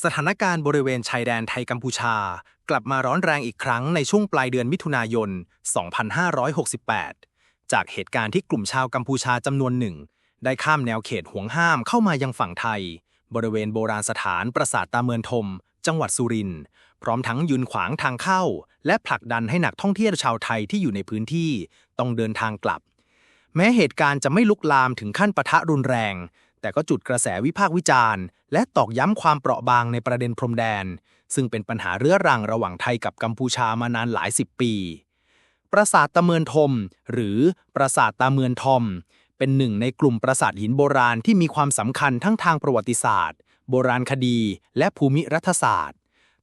สถานการณ์บริเวณชายแดนไทยกัมพูชา กลับมาร้อนแรงอีกครั้งในช่วงปลายเดือนมิถุนายน 2568 จากเหตุการณ์ที่กลุ่มชาวกัมพูชาจำนวนหนึ่ง ได้ข้ามแนวเขตห่วงห้ามเข้ามายังฝั่งไทย บริเวณโบราณสถานปราสาทตาเมือนทม จังหวัดสุรินทร์ พร้อมทั้งยืนขวางทางเข้า และผลักดันให้นักท่องเที่ยวชาวไทยที่อยู่ในพื้นที่ต้องเดินทางกลับ แม้เหตุการณ์จะไม่ลุกลามถึงขั้นปะทะรุนแรง แต่ก็จุดกระแสวิพากษ์วิจารณ์ และตอกย้ำความเปราะบางในประเด็นพรมแดน ซึ่งเป็นปัญหาเรื้อรังระหว่างไทยกับกัมพูชามานานหลายสิบปี ปราสาทตะเมือนทม หรือปราสาทตาเมือนทอม เป็นหนึ่งในกลุ่มปราสาทหินโบราณที่มีความสำคัญทั้งทางประวัติศาสตร์ โบราณคดี และภูมิรัฐศาสตร์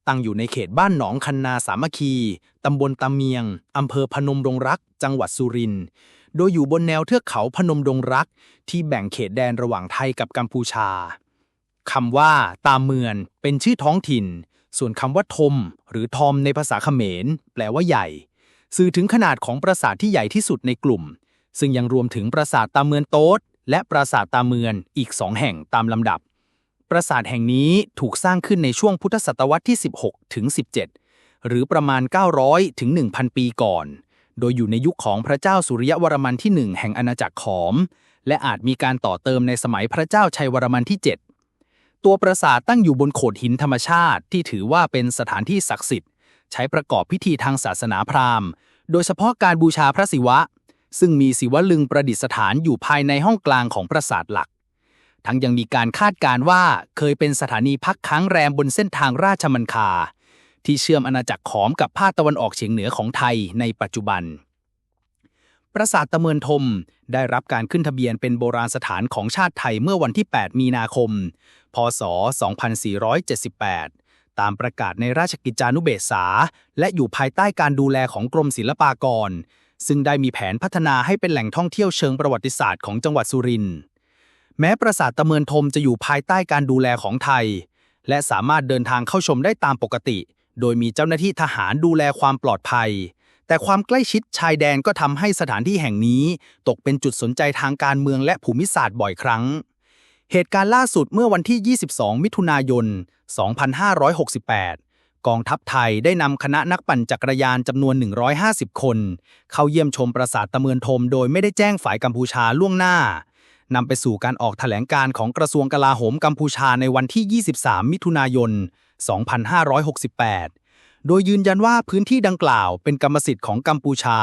ตั้งอยู่ในเขตบ้านหนองคันนาสามัคคีตำบลตาเมียงอำเภอพนมดงรัก จังหวัดสุรินทร์ โดยอยู่บนแนวเทือกเขาพนมดงรัก ที่แบ่งเขตแดนระหว่างไทยกับกัมพูชาคำว่า ตามเมือนเป็นชื่อท้องถิ่น ส่วนคำว่าทม หรือทอมในภาษาเขมร แปลว่าใหญ่ สื่อถึงขนาดของปราสาทที่ใหญ่ที่สุดในกลุ่ม ซึ่งยังรวมถึงปราสาทตาเมือนโต๊ดและปราสาทตาเมือนอีกสองแห่งตามลำดับ ปราสาทแห่งนี้ถูกสร้างขึ้นในช่วงพุทธศตวรรษที่ 16 ถึง 17 หรือประมาณ 900 ถึง 1,000 ปีก่อน โดยอยู่ในยุคของพระเจ้าสุริยวรมันที่1แห่งอาณาจักรขอม และอาจมีการต่อเติมในสมัยพระเจ้าชัยวรมันที่ 7 ตัวปราสาทตั้งอยู่บนโขดหินธรรมชาติ ที่ถือว่าเป็นสถานที่ศักดิ์สิทธิ์ ใช้ประกอบพิธีทางศาสนาพราหมณ์ โดยเฉพาะการบูชาพระศิวะ ซึ่งมีศิวลึงประดิษฐานอยู่ภายในห้องกลางของปราสาทหลัก ทั้งยังมีการคาดการว่าเคยเป็นสถานีพักค้างแรมบนเส้นทางราชมังคา ที่เชื่อมอาณาจักรขอมกับภาคตะวันออกเฉียงเหนือของไทยในปัจจุบัน ปราสาทตะเมือนทมได้รับการขึ้นทะเบียนเป็นโบราณสถานของชาติไทยเมื่อวันที่ 8 มีนาคม พศ 2478 ตามประกาศในราชกิจจานุเบกษา และอยู่ภายใต้การดูแลของกรมศิลปากร ซึ่งได้มีแผนพัฒนาให้เป็นแหล่งท่องเที่ยวเชิงประวัติศาสตร์ของจังหวัดสุรินทร์แม้ปราสาทตะเมือนทมจะอยู่ภายใต้การดูแลของไทย และสามารถเดินทางเข้าชมได้ตามปกติ โดยมีเจ้าหน้าที่ทหารดูแลความปลอดภัย แต่ความใกล้ชิดชายแดนก็ทำให้สถานที่แห่งนี้ ตกเป็นจุดสนใจทางการเมืองและภูมิศาสตร์บ่อยครั้ง เหตุการณ์ล่าสุดเมื่อวันที่ 22 มิถุนายน 2568กองทัพไทยได้นำคณะนักปั่นจักรยานจำนวน 150 คน เข้าเยี่ยมชมปราสาทตะเมือนทมโดยไม่ได้แจ้งฝ่ายกัมพูชาล่วงหน้านำไปสู่การออกแถลงการของกระทรวงกลาโหมกัมพูชาในวันที่ 23 มิถุนายน 2568 โดยยืนยันว่าพื้นที่ดังกล่าวเป็นกรรมสิทธิ์ของกัมพูชา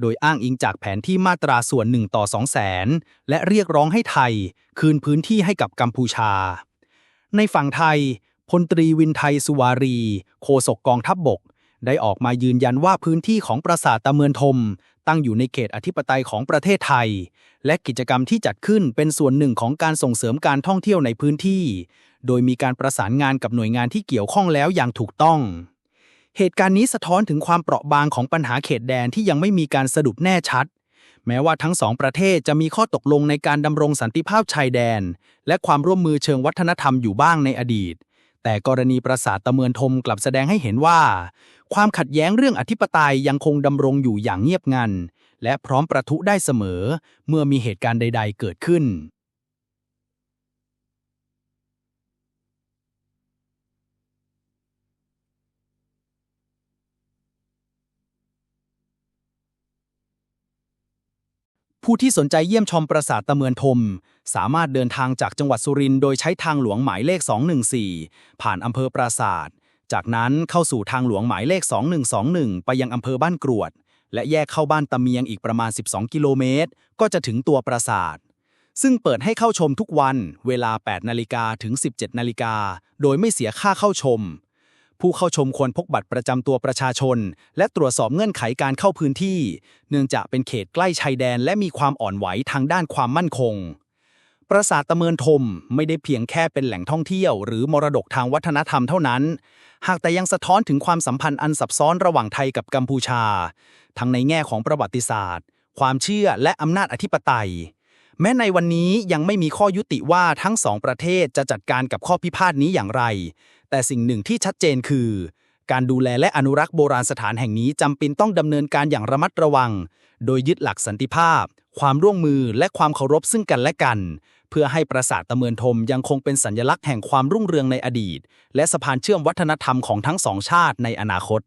โดยอ้างอิงจากแผนที่มาตราส่วน1ต่อ2แสนและเรียกร้องให้ไทย คืนพื้นที่ให้กับกัมพูชา ในฝั่งไทยพลตรีวินไทยสุวารีโฆษกกองทัพบบก ได้ออกมายืนยันว่าพื้นที่ของปราสาทตะเมือนทม ตั้งอยู่ในเขตอธิปไตยของประเทศไทย และกิจกรรมที่จัดขึ้นเป็นส่วนหนึ่งของการส่งเสริมการท่องเที่ยวในพื้นที่ โดยมีการประสานงานกับหน่วยงานที่เกี่ยวข้องแล้วอย่างถูกต้อง เหตุการณ์นี้สะท้อนถึงความเปราะบางของปัญหาเขตแดนที่ยังไม่มีการสรุปแน่ชัด แม้ว่าทั้งสองประเทศจะมีข้อตกลงในการดำรงสันติภาพชายแดน และความร่วมมือเชิงวัฒนธรรมอยู่บ้างในอดีต แต่กรณีปราสาทตะเมือนทมกลับแสดงให้เห็นว่า ความขัดแย้งเรื่องอธิปไตยยังคงดำรงอยู่อย่างเงียบงันและพร้อมประทุได้เสมอ เมื่อมีเหตุการณ์ใด ๆ เกิดขึ้น ผู้ที่สนใจเยี่ยมชมปราสาทตะเมือนทม สามารถเดินทางจากจังหวัดสุรินทร์โดยใช้ทางหลวงหมายเลข 214 ผ่านอำเภอปราสาท จากนั้นเข้าสู่ทางหลวงหมายเลข 2121 ไปยังอำเภอบ้านกรวด และแยกเข้าบ้านตะเมียงอีกประมาณ 12 กิโลเมตร ก็จะถึงตัวปราสาท ซึ่งเปิดให้เข้าชมทุกวัน เวลา 8 นาฬิกาถึง 17 นาฬิกา โดยไม่เสียค่าเข้าชม ผู้เข้าชมควรพกบัตรประจำตัวประชาชน และตรวจสอบเงื่อนไขการเข้าพื้นที่ เนื่องจากเป็นเขตใกล้ชายแดนและมีความอ่อนไหวทางด้านความมั่นคง ปราสาทตะเมินทมไม่ได้เพียงแค่เป็นแหล่งท่องเที่ยว หรือมรดกทางวัฒนธรรมเท่านั้น หากแต่ยังสะท้อนถึงความสัมพันธ์อันซับซ้อนระหว่างไทยกับกัมพูชา ทั้งในแง่ของประวัติศาสตร์ ความเชื่อและอำนาจอธิปไตย แม้ในวันนี้ยังไม่มีข้อยุติว่าทั้งสองประเทศจะจัดการกับข้อพิพาทนี้อย่างไร แต่สิ่งหนึ่งที่ชัดเจนคือ การดูแลและอนุรักษ์โบราณสถานแห่งนี้จำเป็นต้องดำเนินการอย่างระมัดระวัง โดยยึดหลักสันติภาพ ความร่วมมือและความเคารพซึ่งกันและกัน เพื่อให้ปราสาทตะเมือนทมยังคงเป็นสัญลักษณ์แห่งความรุ่งเรืองในอดีต และสะพานเชื่อมวัฒนธรรมของทั้งสองชาติในอนาคต